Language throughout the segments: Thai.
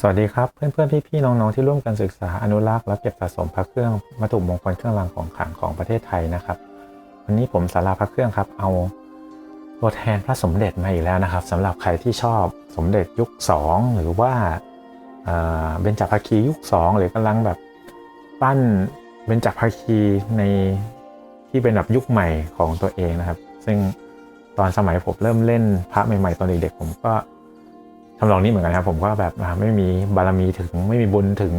สวัสดีครับเพื่อนๆ พี่ๆ น้องๆ ที่ร่วมกันศึกษาอนุรักษ์และเก็บสะสมพระเครื่องวัตถุมงคลเครื่องรางของขลังของประเทศไทยนะครับวันนี้ผมสาราพระเครื่องครับ เอาตัวแทนพระสมเด็จมาอีกแล้วนะครับสำหรับใครที่ชอบสมเด็จยุค 2 หรือว่าเบญจภาคียุค 2 หรือกำลังแบบปั้นเบญจภาคีในที่เป็นแบบยุคใหม่ของตัวเองนะครับ ซึ่งตอนสมัยผมเริ่มเล่นพระใหม่ๆตอนเด็กๆผมก็ ทำลองนี้เหมือนกันครับผมก็แบบไม่มีบารมีถึงไม่มีบุญถึง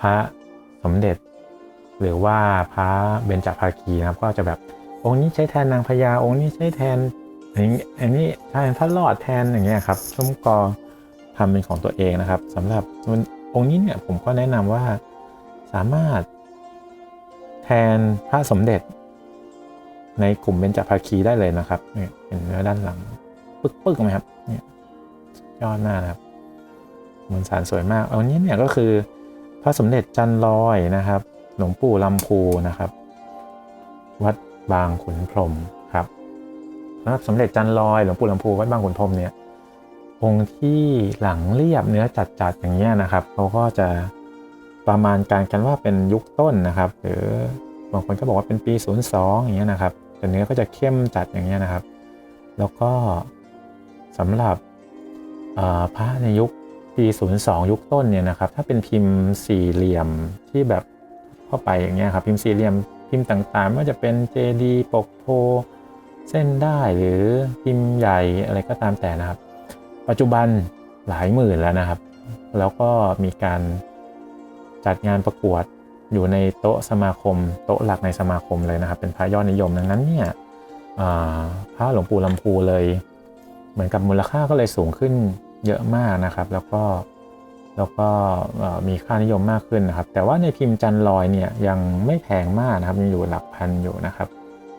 พระสมเด็จ หรือว่าพระเบญจภาคีนะครับก็จะแบบองค์นี้ใช้แทนนางพญาองค์นี้ใช้แทนอันนี้อันนี้แทนพระรอดแทนอย่างเงี้ยครับชุ่มกอทำเป็นของตัวเองนะครับสำหรับองค์นี้เนี่ยผมก็แนะนำว่าสามารถแทนพระสมเด็จ ในกลุ่มเบญจภาคีได้เลยนะครับเนี่ยเห็นเนื้อด้านหลัง ปึ๊กๆไหมครับเนี่ย ยอดมากครับมวลสารสวยมากอันนี้เนี่ยก็คือพระสมเด็จจันลอยนะครับ หลวงปู่ลำพูนะครับ วัดบางขุนพรหมครับสำหรับสมเด็จจันลอยหลวงปู่ลำพูวัดบางขุนพรหมเนี่ยองค์ที่หลังเรียบเนื้อจัดๆอย่างเงี้ยนะครับเขาก็จะประมาณการกันว่าเป็นยุคต้นนะครับ หรือบางคนก็บอกว่าเป็นปี 02 อย่างเงี้ยนะครับแต่เนื้อก็จะเข้มจัดอย่างเงี้ยนะครับ แล้วก็สำหรับ พระในยุคปี 02 ยุคต้นเนี่ยนะครับถ้าเป็นพิมพ์สี่เหลี่ยมที่แบบเข้าไปอย่างเงี้ยครับพิมพ์สี่เหลี่ยมพิมพ์ต่างๆไม่ว่าจะเป็นเจดีปกโพเส้นได้หรือพิมพ์ใหญ่อะไรก็ตามแต่นะครับ ปัจจุบันหลายหมื่นแล้วนะครับ แล้วก็มีการจัดงานประกวดอยู่ในโต๊ะสมาคม โต๊ะหลักในสมาคมเลยนะครับ เป็นพระยอดนิยมดังนั้นเนี่ยพระหลวงปู่ลำพูเลย เหมือนกับมูลค่าก็เลยสูงขึ้น เยอะมากนะครับ แล้วก็แล้วก็มีค่านิยมมากขึ้นนะครับ แต่ว่าในพิมพ์จันลอยเนี่ยยังไม่แพงมากนะครับยังอยู่หลักพันอยู่นะครับ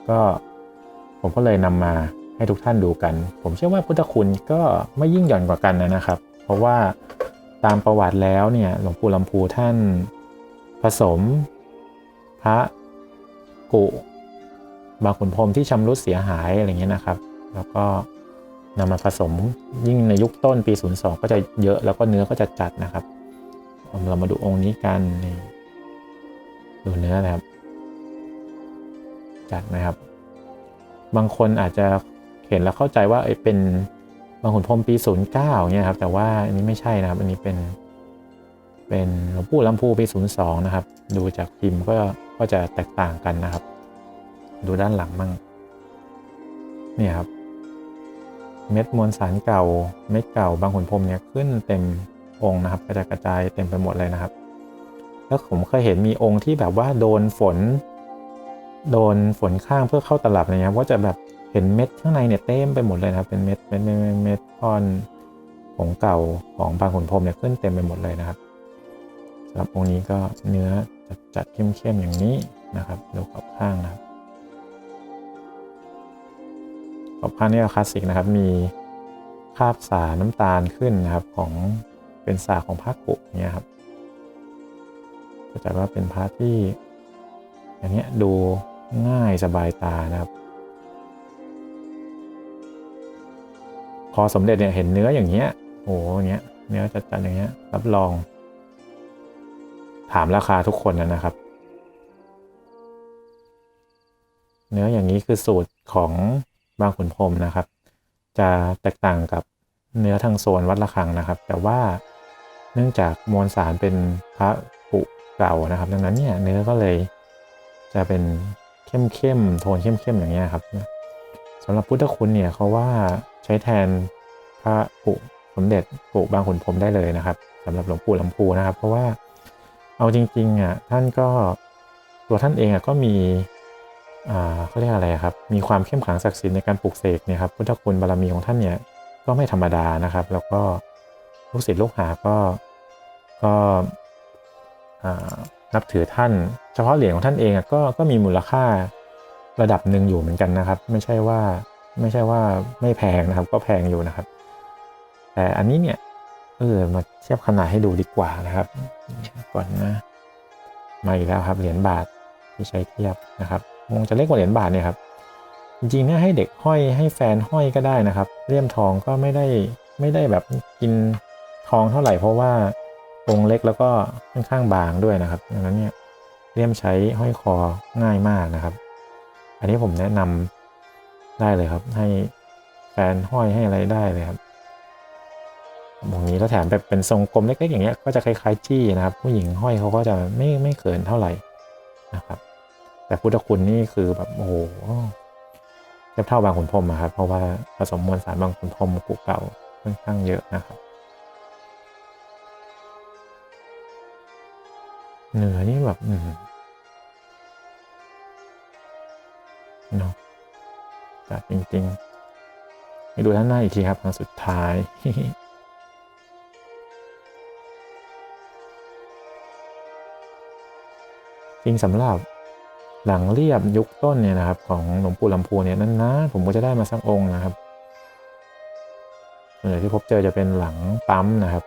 ก็ผมก็เลยนำมาให้ทุกท่านดูกัน ผมเชื่อว่าพุทธคุณก็ไม่ยิ่งหย่อนกว่ากันนะครับ เพราะว่าตามประวัติแล้วเนี่ยหลวงปู่ลำพูท่านผสม พระกุบางขุนพรมที่ชำรุดเสียหายอะไรเงี้ยนะครับ แล้วก็ นำมาผสมยิ่งในยุคต้นปี 02 ก็จะเยอะแล้วก็เนื้อก็จะจัดนะครับ เรามาดูองค์นี้กันนี่ดูเนื้อนะครับ จัดไหมครับ บางคนอาจจะเห็นแล้วเข้าใจว่าเอ้เป็นบางขุนพรหมปี 09เนี่ยครับแต่ว่าอันนี้ไม่ใช่นะครับ อันนี้เป็น เป็นหลวงปู่ลำพูปี 02 นะครับ ดูจากพิมพ์ก็ก็จะแตกต่างกันนะครับ ดูด้านหลังมั่งเนี่ยครับ เม็ดมวลสารเก่า เม็ดเก่าบางขุนพรมเนี่ยขึ้นเต็มองค์นะครับกระจายกระจายเต็มไปหมดเลยนะครับ แล้วผมเคยเห็นมีองค์ที่แบบว่าโดนฝน โดนฝนข้างเพื่อเข้าตลับอะไรเงี้ยก็จะแบบเห็นเม็ดข้างในเนี่ยเต็มไปหมดเลยนะครับ เป็นเม็ดเม็ดเม็ดเม็ดเม็ดก้อนผงเก่าของบางขุนพรมเนี่ยขึ้นเต็มไปหมดเลยนะครับสำหรับองค์นี้ก็เนื้อจัดจัดเข้มๆอย่างนี้นะครับดูขอบข้างนะครับ ขอบข้างนี่คลาสสิกนะครับ มีคาบสาน้ำตาลขึ้นนะครับของเป็นสาของพระกุเนี่ยครับก็จะว่าเป็นพระที่อย่างเงี้ยดูง่ายสบายตานะครับพอสมเด็จเนี่ยเห็นเนื้ออย่างเงี้ยโอ้โหอย่างเงี้ยเนื้อจัดๆอย่างเงี้ยรับรอง ถามราคาทุกคนนะนะครับ เนื้ออย่างนี้คือสูตรของ บางขุนพรมนะครับ จะแตกต่างกับเนื้อทางโซนวัดระฆังนะครับ แต่ว่าเนื่องจากมวลสารเป็นพระปุเก่านะครับ ดังนั้นเนี่ยเนื้อก็เลยจะเป็นเข้มเข้มๆโทนเข้มเข้มๆอย่างเงี้ยครับสำหรับพุทธคุณเนี่ยเขาว่าใช้แทนพระปุสมเด็จปุบางขุนพรมได้เลยนะครับสำหรับหลวงปู่ลำพูนะครับ เพราะว่าเอาจริงๆอะท่านก็ตัวท่านเองอะก็มี เขาเรียกอะไรครับ มีความเข้มขลังศักดิ์สิทธิ์ในการปลูกเสกเนี่ยครับพุทธคุณบารมีของท่านเนี่ยก็ไม่ธรรมดานะครับ แล้วก็ลูกศิษย์ลูกหาก็ก็นับถือท่าน เฉพาะเหรียญของท่านเองอะก็ก็มีมูลค่าระดับหนึ่งอยู่เหมือนกันนะครับ ไม่ใช่ว่าไม่ใช่ว่าไม่แพงนะครับ ก็แพงอยู่นะครับ แต่อันนี้เนี่ยเออมาเทียบขนาดให้ดูดีกว่านะครับก่อนนะมาอีกแล้วครับเหรียญบาทที่ใช้เทียบนะครับ คงจะเล็กกว่าเหรียญบาทเนี่ยครับ จริงๆเนี่ยให้เด็กห้อยให้แฟนห้อยก็ได้นะครับเลี่ยมทองก็ไม่ได้ไม่ได้แบบกินทองเท่าไหร่เพราะว่าองค์เล็กแล้วก็ค่อนข้างบางด้วยนะครับดังนั้นเนี่ยเลี่ยมใช้ห้อยคอง่ายมากนะครับ อันนี้ผมแนะนำได้เลยครับ ให้แฟนห้อยให้อะไรได้เลยครับวงนี้แล้วแถมแบบเป็นทรงกลมเล็กๆอย่างเงี้ยก็จะคล้ายๆจี้นะครับ ผู้หญิงห้อยเขาก็จะไม่ไม่เขินเท่าไหร่นะครับ แต่พุทธคุณนี่คือแบบโอ้โหเทียบเท่าบางขุนพรมอะครับ เพราะว่าผสมมวลสารบางขุนพรมกุเก่าค่อนข้างเยอะนะครับ เหนือนี่แบบอืมเนาะจัดจริงๆไปดูด้านหน้าอีกทีครับครั้งสุดท้ายจริงสำหรับ หลังเรียบยุคต้นเนี่ยนะครับของหลวงปู่ลำพูเนี่ยนั้นนะผมก็จะได้มาสักองค์นะครับส่วนใหญ่ที่พบเจอจะเป็นหลังปั๊มนะครับ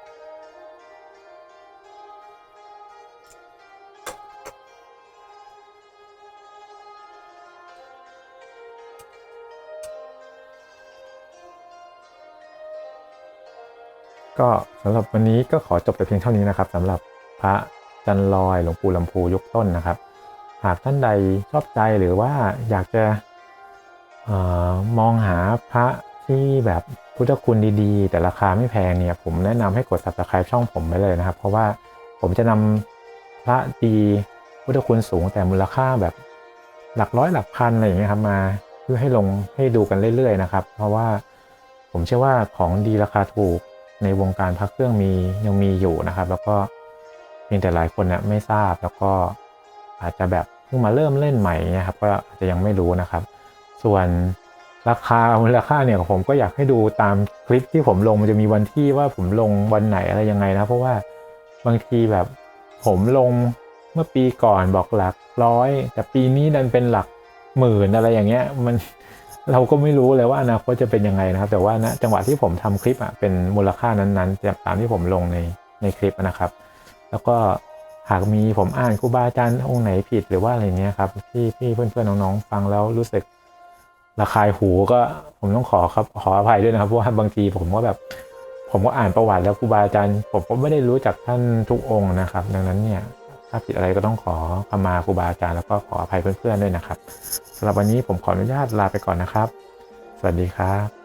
ก็สำหรับวันนี้ก็ขอจบแต่เพียงเท่านี้นะครับสำหรับพระจันลอยหลวงปู่ลำพูยุคต้นนะครับ หากท่านใดชอบใจหรือว่าอยากจะออมองหาพระที่แบบพุทธคุณดีๆ แต่ราคาไม่แพงเนี่ย ผมแนะนำให้กด subscribe ช่องผมไปเลยนะครับ เพราะว่าผมจะนำพระดีพุทธคุณสูงแต่มูลค่าแบบหลักร้อยหลักพันอะไรอย่างเงี้ยครับมาเพื่อให้ลงให้ดูกันเรื่อยๆนะครับ เพราะว่าผมเชื่อว่าของดีราคาถูกในวงการพระเครื่องมียังมีอยู่นะครับ แล้วก็เพียงแต่หลายคนเนี่ยไม่ทราบแล้วก็อาจจะแบบ พิ่งมาเริ่มเล่นใหม่เนี่ยครับก็อาจจะยังไม่รู้นะครับ ส่วนราคามูลค่าเนี่ยผมก็อยากให้ดูตามคลิปที่ผมลงมันจะมีวันที่ว่าผมลงวันไหนอะไรยังไงนะ เพราะว่าบางทีแบบผมลงเมื่อปีก่อนบอกหลักร้อย แต่ปีนี้ดันเป็นหลักหมื่นอะไรอย่างเงี้ยมันเราก็ไม่รู้เลยว่าอนาคตจะเป็นยังไงนะครับ แต่ว่าณจังหวะที่ผมทำคลิปอะเป็นมูลค่านั้นๆตามที่ผมลงในในคลิปนะครับ แล้วก็ หากมีผมอ่านครูบาอาจารย์องค์ไหนผิดหรือว่าอะไรเงี้ยครับที่พี่เพื่อนๆน้องๆฟังแล้วรู้สึกระคายหูก็ผมต้องขอครับขออภัยด้วยนะครับเพราะว่าบางทีผมก็แบบ ผมก็อ่านประวัติแล้วครูบาอาจารย์ผมก็ไม่ได้รู้จักท่านทุกองค์นะครับ ดังนั้นเนี่ยถ้าผิดอะไรก็ต้องขอขมาครูบาอาจารย์แล้วก็ขออภัยเพื่อนๆด้วยนะครับสำหรับวันนี้ผมขออนุญาตลาไปก่อนนะครับ สวัสดีครับ